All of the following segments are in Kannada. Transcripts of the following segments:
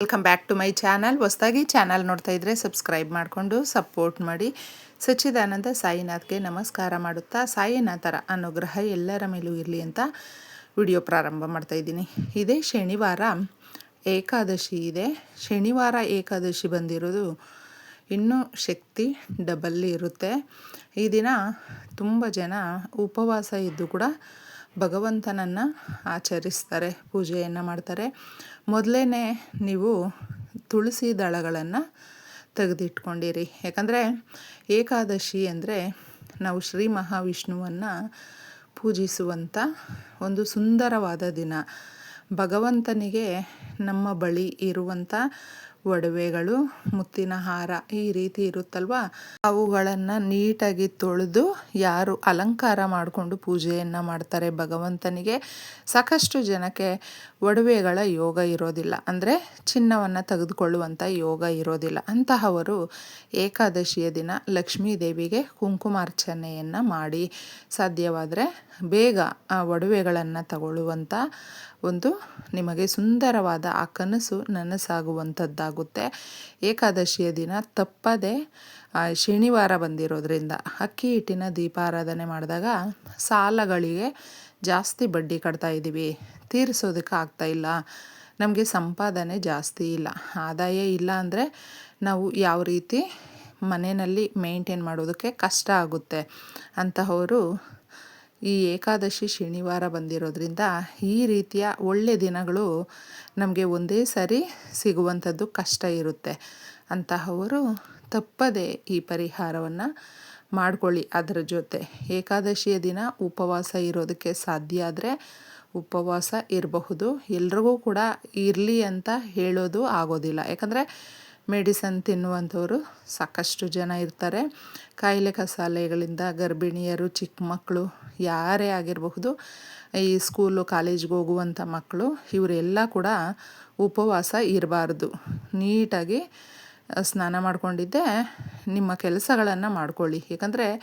Welcome back to my channel ಹೊಸದಾಗಿ ಚಾನಲ್ ನೋಡ್ತಾ ಇದ್ರೆ ಸಬ್ಸ್ಕ್ರೈಬ್ ಮಾಡಿಕೊಂಡು ಸಪೋರ್ಟ್ ಮಾಡಿ. ಸಚ್ಚಿದಾನಂದ ಸಾಯಿನಾಥ್ಗೆ ನಮಸ್ಕಾರ ಮಾಡುತ್ತಾ ಸಾಯಿನಾಥರ ಅನುಗ್ರಹ ಎಲ್ಲರ ಮೇಲೂ ಇರಲಿ ಅಂತ ವಿಡಿಯೋ ಪ್ರಾರಂಭ ಮಾಡ್ತಾ ಇದ್ದೀನಿ. ಇದೇ ಶನಿವಾರ ಏಕಾದಶಿ ಇದೆ. ಶನಿವಾರ ಏಕಾದಶಿ ಬಂದಿರೋದು ಇನ್ನೂ ಶಕ್ತಿ ಡಬಲ್ ಇರುತ್ತೆ. ಈ ದಿನ ತುಂಬ ಜನ ಉಪವಾಸ ಇದ್ದು ಕೂಡ ಭಗವಂತನನ್ನು ಆಚರಿಸ್ತಾರೆ, ಪೂಜೆಯನ್ನು ಮಾಡ್ತಾರೆ. ಮೊದಲೇ ನೀವು ತುಳಸಿ ದಳಗಳನ್ನು ತೆಗೆದಿಟ್ಕೊಂಡಿರಿ. ಯಾಕಂದರೆ ಏಕಾದಶಿ ಅಂದರೆ ನಾವು ಶ್ರೀ ಮಹಾವಿಷ್ಣುವನ್ನು ಪೂಜಿಸುವಂಥ ಒಂದು ಸುಂದರವಾದ ದಿನ. ಭಗವಂತನಿಗೆ ನಮ್ಮ ಬಳಿ ಇರುವಂಥ ಒಡವೆಗಳು, ಮುತ್ತಿನ ಹಾರ ಈ ರೀತಿ ಇರುತ್ತಲ್ವ? ಅವುಗಳನ್ನು ನೀಟಾಗಿ ತೊಳೆದು ಯಾರು ಅಲಂಕಾರ ಮಾಡಿಕೊಂಡು ಪೂಜೆಯನ್ನು ಮಾಡ್ತಾರೆ ಭಗವಂತನಿಗೆ. ಸಾಕಷ್ಟು ಜನಕ್ಕೆ ಒಡವೆಗಳ ಯೋಗ ಇರೋದಿಲ್ಲ. ಅಂದರೆ ಚಿನ್ನವನ್ನು ತೆಗೆದುಕೊಳ್ಳುವಂಥ ಯೋಗ ಇರೋದಿಲ್ಲ. ಅಂತಹವರು ಏಕಾದಶಿಯ ದಿನ ಲಕ್ಷ್ಮೀ ದೇವಿಗೆ ಕುಂಕುಮಾರ್ಚನೆಯನ್ನು ಮಾಡಿ ಸಾಧ್ಯವಾದರೆ ಬೇಗ ಆ ಒಡವೆಗಳನ್ನು ತಗೊಳ್ಳುವಂಥ ಒಂದು ನಿಮಗೆ ಸುಂದರವಾದ ಆ ಕನಸು ನನಸಾಗುವಂಥದ್ದಾಗುತ್ತೆ. ಏಕಾದಶಿಯ ದಿನ ತಪ್ಪದೆ ಶನಿವಾರ ಬಂದಿರೋದ್ರಿಂದ ಅಕ್ಕಿ ಹಿಟ್ಟಿನ ದೀಪಾರಾಧನೆ ಮಾಡಿದಾಗ ಸಾಲಗಳಿಗೆ ಜಾಸ್ತಿ ಬಡ್ಡಿ ಕಟ್ತಾ ಇದ್ದೀವಿ. ತೀರಿಸೋದಕ್ಕೆ ಆಗ್ತಾ ಇಲ್ಲ. ನಮಗೆ ಸಂಪಾದನೆ ಜಾಸ್ತಿ ಇಲ್ಲ. ಆದಾಯ ಇಲ್ಲ ಅಂದರೆ ನಾವು ಯಾವ ರೀತಿ ಮನೆಯಲ್ಲಿ ಮೇಂಟೈನ್ ಮಾಡೋದಕ್ಕೆ ಕಷ್ಟ ಆಗುತ್ತೆ ಅಂತಹವರು ಈ ಏಕಾದಶಿ ಶನಿವಾರ ಬಂದಿರೋದ್ರಿಂದ ಈ ರೀತಿಯ ಒಳ್ಳೆ ದಿನಗಳು ನಮಗೆ ಒಂದೇ ಸರಿ ಸಿಗುವಂಥದ್ದು ಕಷ್ಟ ಇರುತ್ತೆ. ಅಂತಹವರು ತಪ್ಪದೆ ಈ ಪರಿಹಾರವನ್ನು ಮಾಡ್ಕೊಳ್ಳಿ ಅದರ ಜೊತೆ. ಏಕಾದಶಿಯ ದಿನ ಉಪವಾಸ ಇರೋದಕ್ಕೆ ಸಾಧ್ಯ ಆದರೆ ಉಪವಾಸ ಇರಬಹುದು. ಎಲ್ರಿಗೂ ಕೂಡ ಇರಲಿ ಅಂತ ಹೇಳೋದು ಆಗೋದಿಲ್ಲ. ಯಾಕಂದರೆ ಮೆಡಿಸನ್ ತಿನ್ನುವಂಥವರು ಸಾಕಷ್ಟು ಜನ ಇರ್ತಾರೆ. ಕಾಯಿಲೆ ಕಸಾಲೆಗಳಿಂದ ಗರ್ಭಿಣಿಯರು, ಚಿಕ್ಕ ಮಕ್ಕಳು ಯಾರೇ ಆಗಿರಬಹುದು, ಈ ಸ್ಕೂಲು, ಕಾಲೇಜ್ಗೆ ಹೋಗುವಂಥ ಮಕ್ಕಳು, ಇವರೆಲ್ಲ ಕೂಡ ಉಪವಾಸ ಇರಬಾರ್ದು. ನೀಟಾಗಿ ಸ್ನಾನ ಮಾಡಿಕೊಂಡಿದ್ದೆ. ನಿಮ್ಮ ಕೆಲಸಗಳನ್ನು ಮಾಡ್ಕೊಳ್ಳಿ. ಯಾಕಂದರೆ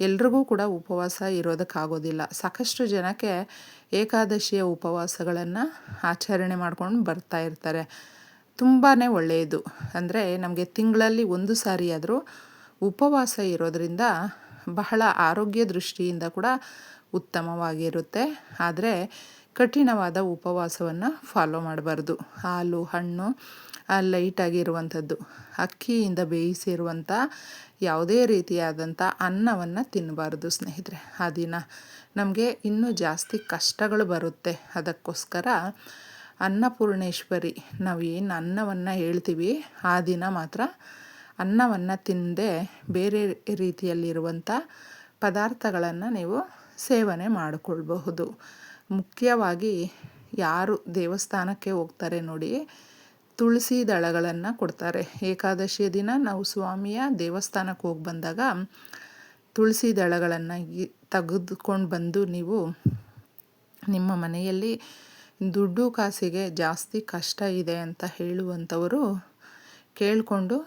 ಎಲ್ರಿಗೂ ಕೂಡ ಉಪವಾಸ ಇರೋದಕ್ಕಾಗೋದಿಲ್ಲ. ಸಾಕಷ್ಟು ಜನಕ್ಕೆ ಏಕಾದಶಿಯ ಉಪವಾಸಗಳನ್ನು ಆಚರಣೆ ಮಾಡ್ಕೊಂಡು ಬರ್ತಾ ಇರ್ತಾರೆ. ತುಂಬಾ ಒಳ್ಳೆಯದು. ಅಂದರೆ ನಮಗೆ ತಿಂಗಳಲ್ಲಿ ಒಂದು ಸಾರಿ ಆದರೂ ಉಪವಾಸ ಇರೋದರಿಂದ ಬಹಳ ಆರೋಗ್ಯ ದೃಷ್ಟಿಯಿಂದ ಕೂಡ ಉತ್ತಮವಾಗಿರುತ್ತೆ. ಆದರೆ ಕಠಿಣವಾದ ಉಪವಾಸವನ್ನು ಫಾಲೋ ಮಾಡಬಾರ್ದು. ಹಾಲು, ಹಣ್ಣು ಲೈಟಾಗಿರುವಂಥದ್ದು ಅಕ್ಕಿಯಿಂದ ಬೇಯಿಸಿರುವಂಥ ಯಾವುದೇ ರೀತಿಯಾದಂಥ ಅನ್ನವನ್ನು ತಿನ್ನಬಾರ್ದು ಸ್ನೇಹಿತರೆ. ಆ ದಿನ ನಮಗೆ ಇನ್ನೂ ಜಾಸ್ತಿ ಕಷ್ಟಗಳು ಬರುತ್ತೆ. ಅದಕ್ಕೋಸ್ಕರ ಅನ್ನಪೂರ್ಣೇಶ್ವರಿ ನಾವು ಏನು ಅನ್ನವನ್ನು ಹೇಳ್ತೀವಿ, ಆ ದಿನ ಮಾತ್ರ ಅನ್ನವನ್ನು ತಿಂದೆ ಬೇರೆ ರೀತಿಯಲ್ಲಿರುವಂಥ ಪದಾರ್ಥಗಳನ್ನು ನೀವು ಸೇವನೆ ಮಾಡಿಕೊಳ್ಬಹುದು. ಮುಖ್ಯವಾಗಿ ಯಾರು ದೇವಸ್ಥಾನಕ್ಕೆ ಹೋಗ್ತಾರೆ ನೋಡಿ ತುಳಸಿ ದಳಗಳನ್ನು ಕೊಡ್ತಾರೆ. ಏಕಾದಶಿಯ ದಿನ ನಾವು ಸ್ವಾಮಿಯ ದೇವಸ್ಥಾನಕ್ಕೆ ಹೋಗಿ ಬಂದಾಗ ತುಳಸಿ ದಳಗಳನ್ನು ತೆಗೆದುಕೊಂಡು ಬಂದು ನೀವು ನಿಮ್ಮ ಮನೆಯಲ್ಲಿ ದುಡ್ಡು ಕಾಸಿಗೆ ಜಾಸ್ತಿ ಕಷ್ಟ ಇದೆ ಅಂತ ಹೇಳುವಂಥವರು ಕೇಳಿಕೊಂಡು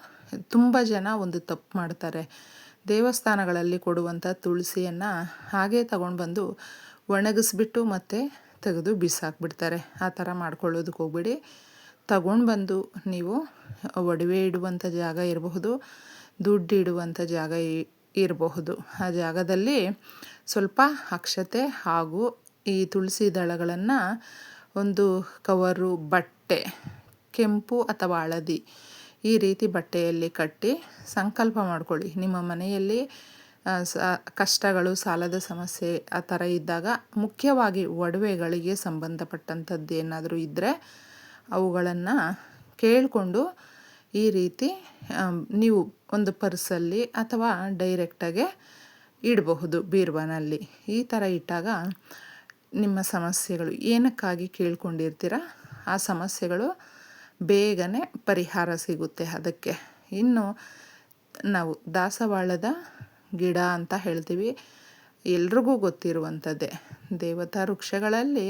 ತುಂಬ ಜನ ಒಂದು ತಪ್ಪು ಮಾಡ್ತಾರೆ. ದೇವಸ್ಥಾನಗಳಲ್ಲಿ ಕೊಡುವಂಥ ತುಳಸಿಯನ್ನು ಹಾಗೆ ತಗೊಂಡು ಬಂದು ಒಣಗಿಸ್ಬಿಟ್ಟು ಮತ್ತೆ ತೆಗೆದು ಬಿಸಾಕ್ಬಿಡ್ತಾರೆ. ಆ ಥರ ಮಾಡ್ಕೊಳ್ಳೋದಕ್ಕೆ ಹೋಗ್ಬಿಡಿ. ತಗೊಂಡು ಬಂದು ನೀವು ಒಡವೆ ಇಡುವಂಥ ಜಾಗ ಇರಬಹುದು, ದುಡ್ಡು ಇಡುವಂಥ ಜಾಗ ಇರಬಹುದು. ಆ ಜಾಗದಲ್ಲಿ ಸ್ವಲ್ಪ ಅಕ್ಷತೆ ಹಾಗೂ ಈ ತುಳಸಿ ದಳಗಳನ್ನು ಒಂದು ಕವರು, ಬಟ್ಟೆ, ಕೆಂಪು ಅಥವಾ ಹಳದಿ ಈ ರೀತಿ ಬಟ್ಟೆಯಲ್ಲಿ ಕಟ್ಟಿ ಸಂಕಲ್ಪ ಮಾಡಿಕೊಳ್ಳಿ. ನಿಮ್ಮ ಮನೆಯಲ್ಲಿ ಕಷ್ಟಗಳು, ಸಾಲದ ಸಮಸ್ಯೆ ಆ ಥರ ಇದ್ದಾಗ ಮುಖ್ಯವಾಗಿ ಒಡವೆಗಳಿಗೆ ಸಂಬಂಧಪಟ್ಟಂಥದ್ದು ಏನಾದರೂ ಇದ್ದರೆ ಅವುಗಳನ್ನು ಕೇಳಿಕೊಂಡು ಈ ರೀತಿ ನೀವು ಒಂದು ಪರ್ಸಲ್ಲಿ ಅಥವಾ ಡೈರೆಕ್ಟಾಗೆ ಇಡಬಹುದು ಬೀರ್ವನಲ್ಲಿ ಈ ಥರ ಇಟ್ಟಾಗ ನಿಮ್ಮ ಸಮಸ್ಯೆಗಳು ಏನಕ್ಕಾಗಿ ಕೇಳ್ಕೊಂಡಿರ್ತೀರ? ಆ ಸಮಸ್ಯೆಗಳು ಬೇಗನೆ ಪರಿಹಾರ ಸಿಗುತ್ತೆ ಅದಕ್ಕೆ. ಇನ್ನು ನಾವು ದಾಸವಾಳದ ಗಿಡ ಅಂತ ಹೇಳ್ತೀವಿ, ಎಲ್ರಿಗೂ ಗೊತ್ತಿರುವಂಥದ್ದೇ. ದೇವತಾ ವೃಕ್ಷಗಳಲ್ಲಿ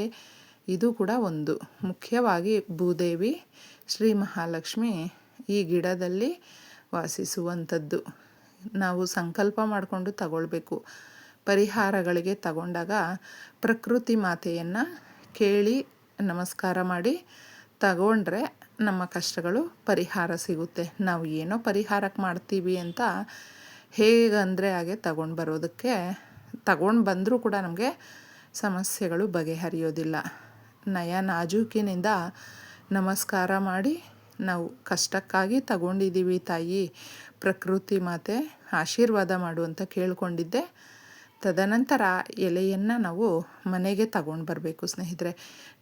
ಇದು ಕೂಡ ಒಂದು. ಮುಖ್ಯವಾಗಿ ಭೂದೇವಿ, ಶ್ರೀ ಮಹಾಲಕ್ಷ್ಮಿ ಈ ಗಿಡದಲ್ಲಿ ವಾಸಿಸುವಂಥದ್ದು. ನಾವು ಸಂಕಲ್ಪ ಮಾಡಿಕೊಂಡು ತಗೊಳ್ಬೇಕು. ಪರಿಹಾರಗಳಿಗೆ ತಗೊಂಡಾಗ ಪ್ರಕೃತಿ ಮಾತೆಯನ್ನು ಕೇಳಿ ನಮಸ್ಕಾರ ಮಾಡಿ ತಗೊಂಡ್ರೆ ನಮ್ಮ ಕಷ್ಟಗಳು ಪರಿಹಾರ ಸಿಗುತ್ತೆ. ನಾವು ಏನೋ ಪರಿಹಾರಕ್ಕೆ ಮಾಡ್ತೀವಿ ಅಂತ ಹೇಗಂದರೆ ಹಾಗೆ ತಗೊಂಡು ಬರೋದಕ್ಕೆ, ತಗೊಂಡು ಬಂದರೂ ಕೂಡ ನಮಗೆ ಸಮಸ್ಯೆಗಳು ಬಗೆಹರಿಯೋದಿಲ್ಲ. ನಯ ನಾಜೂಕಿನಿಂದ ನಮಸ್ಕಾರ ಮಾಡಿ ನಾವು ಕಷ್ಟಕ್ಕಾಗಿ ತಗೊಂಡಿದ್ದೀವಿ ತಾಯಿ. ಪ್ರಕೃತಿ ಮಾತೆ, ಆಶೀರ್ವಾದ ಮಾಡು ಅಂತ ಕೇಳಿಕೊಂಡಿದ್ದೆ. ತದನಂತರ ಎಲೆಯನ್ನು ನಾವು ಮನೆಗೆ ತಗೊಂಡು ಬರಬೇಕು ಸ್ನೇಹಿತರೆ.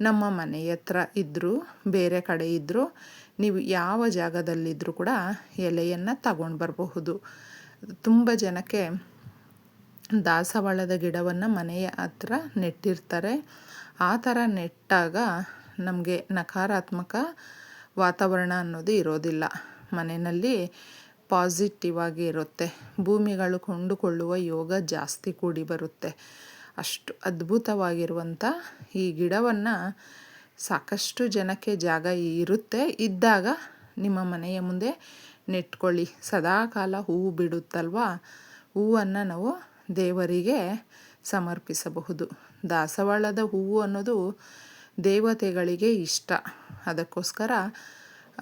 ನಮ್ಮ ಮನೆ ಹತ್ರ ಇದ್ದರೂ ಬೇರೆ ಕಡೆ ಇದ್ದರೂ ನೀವು ಯಾವ ಜಾಗದಲ್ಲಿದ್ದರೂ ಕೂಡ ಎಲೆಯನ್ನು ತಗೊಂಡು ಬರಬಹುದು. ತುಂಬ ಜನಕ್ಕೆ ದಾಸವಾಳದ ಗಿಡವನ್ನು ಮನೆಯ ಹತ್ರ ನೆಟ್ಟಿರ್ತಾರೆ. ಆ ಥರ ನೆಟ್ಟಾಗ ನಮಗೆ ನಕಾರಾತ್ಮಕ ವಾತಾವರಣ ಅನ್ನೋದು ಇರೋದಿಲ್ಲ. ಮನೆಯಲ್ಲಿ ಪಾಸಿಟಿವ್ ಆಗಿ ಇರುತ್ತೆ. ಭೂಮಿಗಳು ಕೊಂಡುಕೊಳ್ಳುವ ಯೋಗ ಜಾಸ್ತಿ ಕೂಡಿ ಬರುತ್ತೆ. ಅಷ್ಟು ಅದ್ಭುತವಾಗಿರುವಂಥ ಈ ಗಿಡವನ್ನು ಸಾಕಷ್ಟು ಜನಕ್ಕೆ ಜಾಗ ಇರುತ್ತೆ. ಇದ್ದಾಗ ನಿಮ್ಮ ಮನೆಯ ಮುಂದೆ ನೆಟ್ಕೊಳ್ಳಿ. ಸದಾಕಾಲ ಹೂವು ಬಿಡುತ್ತಲ್ವ? ಹೂವನ್ನು ನಾವು ದೇವರಿಗೆ ಸಮರ್ಪಿಸಬಹುದು. ದಾಸವಾಳದ ಹೂವು ಅನ್ನೋದು ದೇವತೆಗಳಿಗೆ ಇಷ್ಟ. ಅದಕ್ಕೋಸ್ಕರ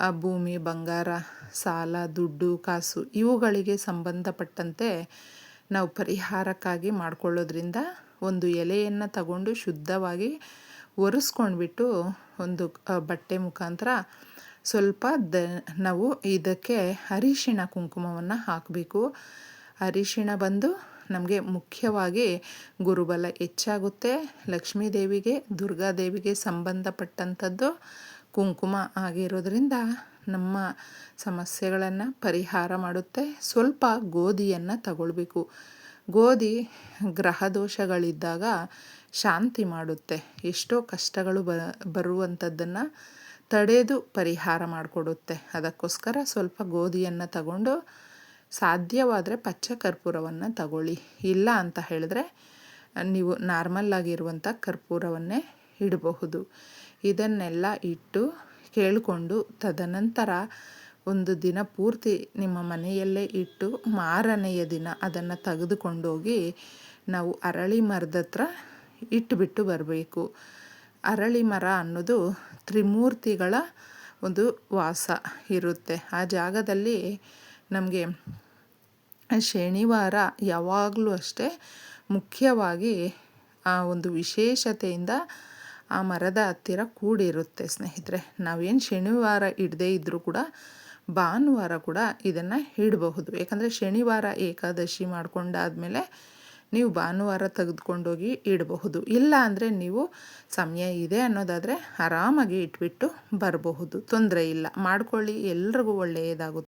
ಭೂಮಿ, ಬಂಗಾರ, ಸಾಲ, ದುಡ್ಡು, ಕಾಸು ಇವುಗಳಿಗೆ ಸಂಬಂಧಪಟ್ಟಂತೆ ನಾವು ಪರಿಹಾರಕ್ಕಾಗಿ ಮಾಡಿಕೊಳ್ಳೋದ್ರಿಂದ ಒಂದು ಎಲೆಯನ್ನು ತಗೊಂಡು ಶುದ್ಧವಾಗಿ ಒರೆಸ್ಕೊಂಡ್ಬಿಟ್ಟು ಒಂದು ಬಟ್ಟೆ ಮುಖಾಂತರ ಸ್ವಲ್ಪ ದ, ನಾವು ಇದಕ್ಕೆ ಅರಿಶಿಣ ಕುಂಕುಮವನ್ನು ಹಾಕಬೇಕು. ಅರಿಶಿಣ ಬಂದು ನಮಗೆ ಮುಖ್ಯವಾಗಿ ಗುರುಬಲ ಹೆಚ್ಚಾಗುತ್ತೆ. ಲಕ್ಷ್ಮೀ ದೇವಿಗೆ ದುರ್ಗಾದೇವಿಗೆ ಸಂಬಂಧಪಟ್ಟಂಥದ್ದು ಕುಂಕುಮ ಆಗಿರೋದ್ರಿಂದ ನಮ್ಮ ಸಮಸ್ಯೆಗಳನ್ನು ಪರಿಹಾರ ಮಾಡುತ್ತೆ. ಸ್ವಲ್ಪ ಗೋಧಿಯನ್ನು ತಗೊಳ್ಬೇಕು. ಗೋಧಿ ಗ್ರಹ ದೋಷಗಳಿದ್ದಾಗ ಶಾಂತಿ ಮಾಡುತ್ತೆ. ಎಷ್ಟೋ ಕಷ್ಟಗಳು ಬ, ಬರುವಂಥದ್ದನ್ನು ತಡೆದು ಪರಿಹಾರ ಮಾಡಿಕೊಡುತ್ತೆ. ಅದಕ್ಕೋಸ್ಕರ ಸ್ವಲ್ಪ ಗೋಧಿಯನ್ನು ತಗೊಂಡು ಸಾಧ್ಯವಾದರೆ ಪಚ್ಚ ಕರ್ಪೂರವನ್ನು ತಗೊಳ್ಳಿ. ಇಲ್ಲ ಅಂತ ಹೇಳಿದ್ರೆ ನೀವು ನಾರ್ಮಲ್ ಆಗಿರುವಂಥ ಕರ್ಪೂರವನ್ನೇ ಇಡಬಹುದು. ಇದನ್ನೆಲ್ಲ ಇಟ್ಟು ಕೇಳಿಕೊಂಡು ತದನಂತರ ಒಂದು ದಿನ ಪೂರ್ತಿ ನಿಮ್ಮ ಮನೆಯಲ್ಲೇ ಇಟ್ಟು ಮಾರನೆಯ ದಿನ ಅದನ್ನು ತೆಗೆದುಕೊಂಡೋಗಿ ನಾವು ಅರಳಿ ಮರದ ಹತ್ರ ಇಟ್ಟುಬಿಟ್ಟು ಬರಬೇಕು. ಅರಳಿ ಮರ ಅನ್ನೋದು ತ್ರಿಮೂರ್ತಿಗಳ ಒಂದು ವಾಸ ಇರುತ್ತೆ. ಆ ಜಾಗದಲ್ಲಿ ನಮಗೆ ಶನಿವಾರ ಯಾವಾಗಲೂ ಅಷ್ಟೇ ಮುಖ್ಯವಾಗಿ ಆ ಒಂದು ವಿಶೇಷತೆಯಿಂದ ಆ ಮರದ ಹತ್ತಿರ ಕೂಡಿರುತ್ತೆ ಸ್ನೇಹಿತರೆ. ನಾವೇನು ಶನಿವಾರ ಇಡದೇ ಇದ್ದರೂ ಕೂಡ ಭಾನುವಾರ ಕೂಡ ಇದನ್ನು ಇಡಬಹುದು. ಯಾಕಂದರೆ ಶನಿವಾರ ಏಕಾದಶಿ ಮಾಡಿಕೊಂಡಾದಮೇಲೆ ನೀವು ಭಾನುವಾರ ತೆಗೆದುಕೊಂಡೋಗಿ ಇಡಬಹುದು. ಇಲ್ಲ ಅಂದರೆ ನೀವು ಸಮಯ ಇದೆ ಅನ್ನೋದಾದರೆ ಆರಾಮಾಗಿ ಇಟ್ಬಿಟ್ಟು ಬರಬಹುದು. ತೊಂದರೆ ಇಲ್ಲ. ಮಾಡ್ಕೊಳ್ಳಿ. ಎಲ್ರಿಗೂ ಒಳ್ಳೆಯದಾಗುತ್ತೆ.